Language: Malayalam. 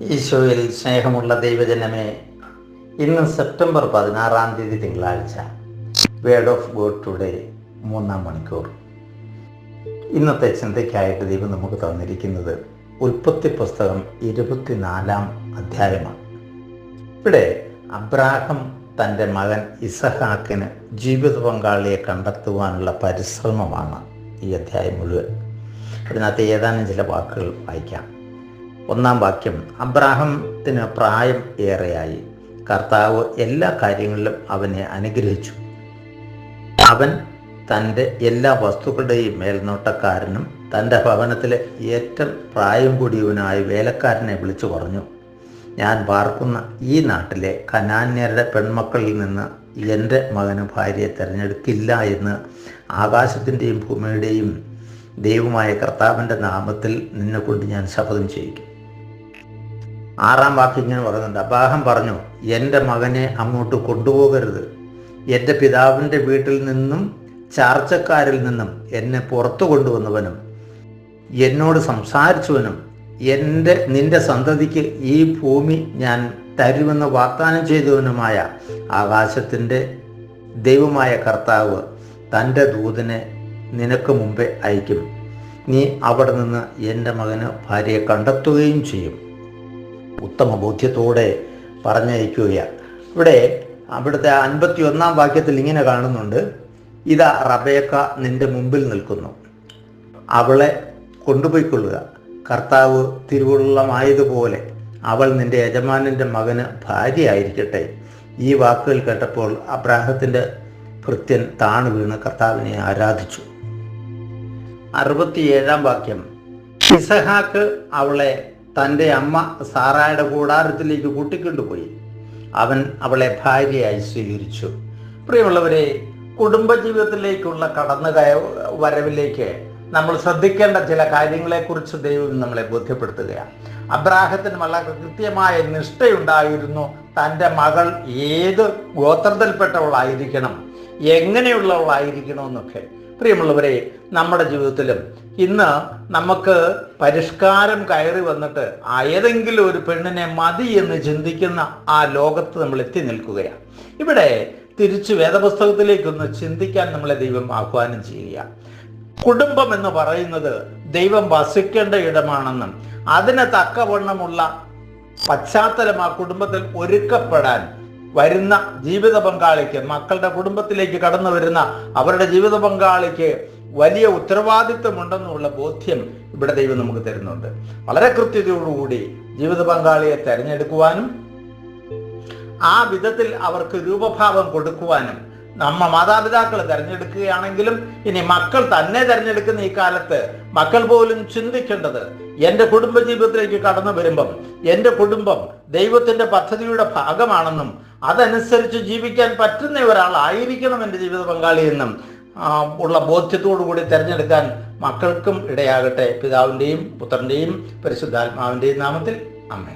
ഈശോയിൽ സ്നേഹമുള്ള ദൈവജനമേ ഇന്ന് സെപ്റ്റംബർ പതിനാറാം തീയതി തിങ്കളാഴ്ച വേർഡ് ഓഫ് ഗോഡ് ടുഡേ മൂന്നാം മണിക്കൂർ. ഇന്നത്തെ ചിന്തയ്ക്കായിട്ട് ദൈവം നമുക്ക് തന്നിരിക്കുന്നത് ഉൽപ്പത്തി പുസ്തകം ഇരുപത്തിനാലാം അധ്യായമാണ്. ഇവിടെ അബ്രാഹം തന്റെ മകൻ ഇസഹാക്കിന് ജീവിത പങ്കാളിയെ കണ്ടെത്തുവാനുള്ള പരിശ്രമമാണ് ഈ അധ്യായം മുഴുവൻ. അതിനകത്ത് ഏതാനും ചില വാക്കുകൾ വായിക്കാം. ഒന്നാം വാക്യം അബ്രാഹത്തിന് പ്രായം ഏറെയായി. കർത്താവ് എല്ലാ കാര്യങ്ങളിലും അവനെ അനുഗ്രഹിച്ചു. അവൻ തന്റെ എല്ലാ വസ്തുക്കളുടെയും മേൽനോട്ടക്കാരനും തന്റെ ഭവനത്തിലെ ഏറ്റവും പ്രായം കൂടിയവനായ വേലക്കാരനെ വിളിച്ചു പറഞ്ഞു ഞാൻ പാർക്കുന്ന ഈ നാട്ടിലെ കനാന്യരുടെ പെൺമക്കളിൽ നിന്ന് എന്റെ മകന് ഭാര്യയെ തിരഞ്ഞെടുക്കില്ല എന്ന് ആകാശത്തിന്റെയും ഭൂമിയുടെയും ദൈവമായ കർത്താവിന്റെ നാമത്തിൽ നിന്നെക്കൊണ്ട് ഞാൻ ശപഥം ചെയ്യിക്കും. ആറാം വാക്യം ഇങ്ങനെ പറയുന്നുണ്ട്. അബ്രാഹം പറഞ്ഞു എന്റെ മകനെ അങ്ങോട്ട് കൊണ്ടുപോകരുത്. എന്റെ പിതാവിന്റെ വീട്ടിൽ നിന്നും ചാർച്ചക്കാരിൽ നിന്നും എന്നെ പുറത്തു കൊണ്ടുവന്നവനും എന്നോട് സംസാരിച്ചവനും എന്റെ നിന്റെ സന്തതിക്ക് ഈ ഭൂമി ഞാൻ തരുമെന്ന് വാഗ്ദാനം ചെയ്തവനുമായ ആകാശത്തിന്റെ ദൈവമായ കർത്താവ് തന്റെ ദൂതനെ നിനക്ക് മുമ്പേ അയക്കും നീ അവിടെ നിന്ന് എന്റെ മകന് ഭാര്യയെ കണ്ടെത്തുകയും ചെയ്യും. ഉത്തമ ബോധ്യത്തോടെ പറഞ്ഞയക്കുകയാണ്. ഇവിടെ അവിടുത്തെ അൻപത്തി ഒന്നാം വാക്യത്തിൽ ഇങ്ങനെ കാണുന്നുണ്ട്. ഇതാ റബേക്ക നിന്റെ മുമ്പിൽ നിൽക്കുന്നു. അവളെ കൊണ്ടുപോയിക്കൊള്ളുക. കർത്താവ് തിരുവുള്ളമായതുപോലെ അവൾ നിന്റെ യജമാനന്റെ മകന് ഭാര്യയായിരിക്കട്ടെ. ഈ വാക്കുകൾ കേട്ടപ്പോൾ അബ്രാഹത്തിന്റെ ഭൃത്യൻ താണു വീണ് കർത്താവിനെ ആരാധിച്ചു. അറുപത്തിയേഴാം വാക്യം. ഇസഹാക്ക് അവളെ തന്റെ അമ്മ സാറായുടെ കൂടാരത്തിലേക്ക് കൂട്ടിക്കൊണ്ടുപോയി. അവൻ അവളെ ഭാര്യയായി സ്വീകരിച്ചു. പ്രിയമുള്ളവരെ കുടുംബജീവിതത്തിലേക്കുള്ള കടന്നു കയ വരവിലേക്ക് നമ്മൾ ശ്രദ്ധിക്കേണ്ട ചില കാര്യങ്ങളെക്കുറിച്ച് ദൈവം നമ്മളെ ബോധ്യപ്പെടുത്തുകയാണ്. അബ്രാഹത്തിന് വളരെ കൃത്യമായ നിഷ്ഠയുണ്ടായിരുന്നു. തന്റെ മകൾ ഏത് ഗോത്രത്തിൽപ്പെട്ടവളായിരിക്കണം? എങ്ങനെയുള്ളവളായിരിക്കണമെന്നൊക്കെ. പ്രിയമുള്ളവരെ നമ്മുടെ ജീവിതത്തിലും ഇന്ന് നമുക്ക് പരിഷ്കാരം കയറി വന്നിട്ട് ഏതെങ്കിലും ഒരു പെണ്ണിനെ മതി എന്ന് ചിന്തിക്കുന്ന ആ ലോകത്ത് നമ്മൾ എത്തി നിൽക്കുകയാണ്. ഇവിടെ തിരിച്ച് വേദപുസ്തകത്തിലേക്കൊന്ന് ചിന്തിക്കാൻ നമ്മളെ ദൈവം ആഹ്വാനം ചെയ്യുക കുടുംബം എന്ന് പറയുന്നത് ദൈവം വസിക്കേണ്ട ഇടമാണെന്നും അതിന് തക്കവണ്ണമുള്ള പശ്ചാത്തലം ആ കുടുംബത്തിൽ ഒരുക്കപ്പെടാൻ വരുന്ന ജീവിത പങ്കാളിക്ക് മക്കളുടെ കുടുംബത്തിലേക്ക് കടന്നു വരുന്ന അവരുടെ ജീവിത പങ്കാളിക്ക് വലിയ ഉത്തരവാദിത്വമുണ്ടെന്നുള്ള ബോധ്യം ഇവിടെ ദൈവം നമുക്ക് തരുന്നുണ്ട്. വളരെ കൃത്യതയോടുകൂടി ജീവിത പങ്കാളിയെ തെരഞ്ഞെടുക്കുവാനും ആ വിധത്തിൽ അവർക്ക് രൂപഭാവം കൊടുക്കുവാനും നമ്മ മാതാപിതാക്കൾ തിരഞ്ഞെടുക്കുകയാണെങ്കിലും ഇനി മക്കൾ തന്നെ തിരഞ്ഞെടുക്കുന്ന ഈ കാലത്ത് മക്കൾ പോലും ചിന്തിക്കേണ്ടത് എന്റെ കുടുംബജീവിതത്തിലേക്ക് കടന്നു വരുമ്പം എന്റെ കുടുംബം ദൈവത്തിന്റെ പദ്ധതിയുടെ ഭാഗമാണെന്നും അതനുസരിച്ച് ജീവിക്കാൻ പറ്റുന്ന ഒരാളായിരിക്കണം എന്റെ ജീവിത പങ്കാളി എന്നും ഉള്ള ബോധ്യത്തോടു കൂടി തിരഞ്ഞെടുക്കാൻ മക്കൾക്കും ഇടയാകട്ടെ. പിതാവിന്റെയും പുത്രന്റെയും പരിശുദ്ധാത്മാവിന്റെയും നാമത്തിൽ. അമ്മേ